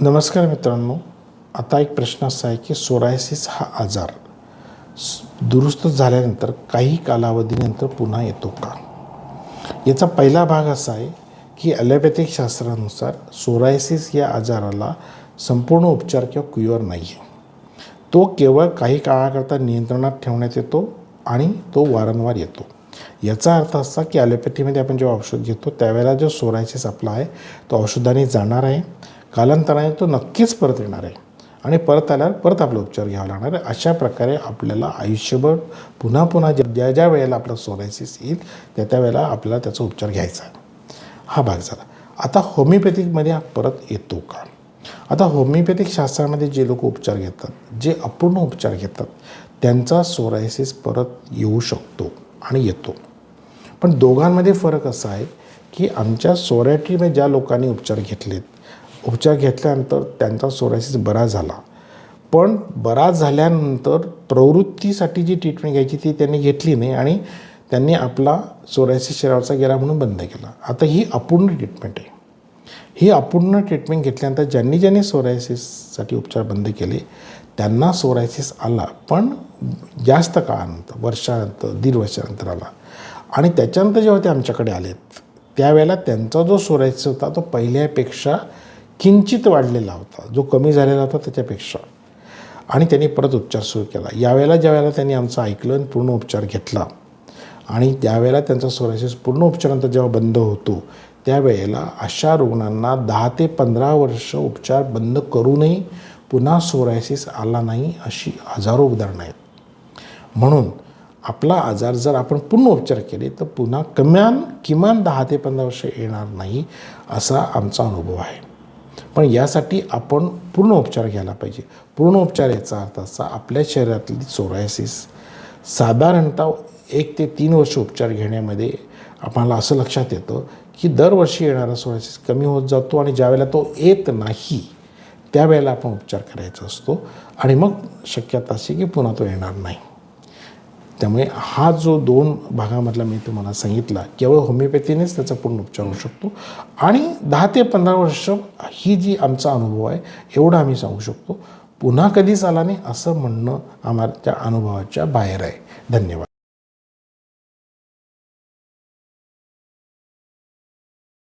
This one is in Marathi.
नमस्कार मित्रांनो आता एक प्रश्न असा आहे की सोरायसिस हा आजार दुरुस्त झाल्यानंतर काही कालावधीनंतर पुन्हा येतो का? याचा पहिला भाग असा आहे की ॲलोपॅथिक शास्त्रानुसार सोरायसिस या आजाराला संपूर्ण उपचार किंवा क्युअर नाही आहे तो केवळ काही काळाकरता नियंत्रणात ठेवण्यात येतो आणि तो वारंवार येतो. याचा अर्थ असा की ॲलोपॅथीमध्ये आपण जेव्हा औषध घेतो त्यावेळेला जो सोरायसिस आपला आहे तो औषधाने जाणार आहे. कालांतराने तो नक्कीच परत येणार आहे. आणि परत आल्यावर परत आपला उपचार घ्यावा लागणार आहे. अशा प्रकारे आपल्याला आयुष्यभर पुन्हा पुन्हा ज्या ज्या वेळेला आपला सोरायसिस येईल त्या त्या वेळेला आपल्याला त्याचा उपचार घ्यायचा आहे. हा भाग झाला. आता होमिओपॅथिकमध्ये हा परत येतो का? आता होमिओपॅथिक शास्त्रामध्ये जे लोक उपचार घेतात जे अपूर्ण उपचार घेतात त्यांचा सोरायसिस परत येऊ शकतो आणि येतो. पण दोघांमध्ये फरक असा आहे की आमच्या सोरायटीमध्ये ज्या लोकांनी उपचार घेतलेत उपचार घेतल्यानंतर त्यांचा सोरायसिस बरा झाला. पण बरा झाल्यानंतर प्रवृत्तीसाठी जी ट्रीटमेंट घ्यायची ती त्यांनी घेतली नाही आणि त्यांनी आपला सोरायसिस शरीराचा गेला म्हणून बंद केला. आता ही अपूर्ण ट्रीटमेंट आहे. ही अपूर्ण ट्रीटमेंट घेतल्यानंतर ज्यांनी ज्यांनी सोरायसिससाठी उपचार बंद केले त्यांना सोरायसिस आला. पण जास्त काळानंतर वर्षानंतर दीड वर्षानंतर आला. आणि त्याच्यानंतर जेव्हा ते आमच्याकडे आलेत त्यावेळेला त्यांचा जो सोरायसिस होता तो पहिल्यापेक्षा किंचित वाढलेला होता. जो कमी झालेला होता त्याच्यापेक्षा. आणि त्यांनी परत उपचार सुरू केला. यावेळेला ज्यावेळेला त्यांनी आमचं ऐकलं आणि पूर्ण उपचार घेतला आणि त्यावेळेला त्यांचा सोरायसिस पूर्ण उपचारानंतर जेव्हा बंद होतो त्यावेळेला अशा रुग्णांना दहा ते पंधरा वर्ष उपचार बंद करूनही पुन्हा सोरायसिस आला नाही अशी हजारो उदाहरणं आहेत. म्हणून आपला आजार जर आपण पूर्ण उपचार केले तर पुन्हा कम्यान किमान दहा ते पंधरा वर्ष येणार नाही असा आमचा अनुभव आहे. पण यासाठी आपण पूर्ण उपचार घ्यायला पाहिजे. पूर्ण उपचार याचा अर्थ असा आपल्या शरीरातली सोरायसिस साधारणतः एक ते तीन वर्ष उपचार घेण्यामध्ये आपणाला असं लक्षात येतं की दरवर्षी येणारा सोरायसिस कमी होत जातो आणि ज्यावेळेला तो येत नाही त्यावेळेला आपण उपचार करायचा असतो. आणि मग शक्यता अशी की पुन्हा तो येणार नाही. त्यामुळे हा जो दोन भागामधला मी तुम्हाला सांगितला केवळ होमिओपॅथीनेच त्याचा पूर्ण उपचार होऊ शकतो. आणि दहा ते पंधरा वर्ष ही जी आमचा अनुभव आहे एवढं आम्ही सांगू शकतो. पुन्हा कधीच आला नाही असं म्हणणं आम्हाला त्या अनुभवाच्या बाहेर आहे. धन्यवाद.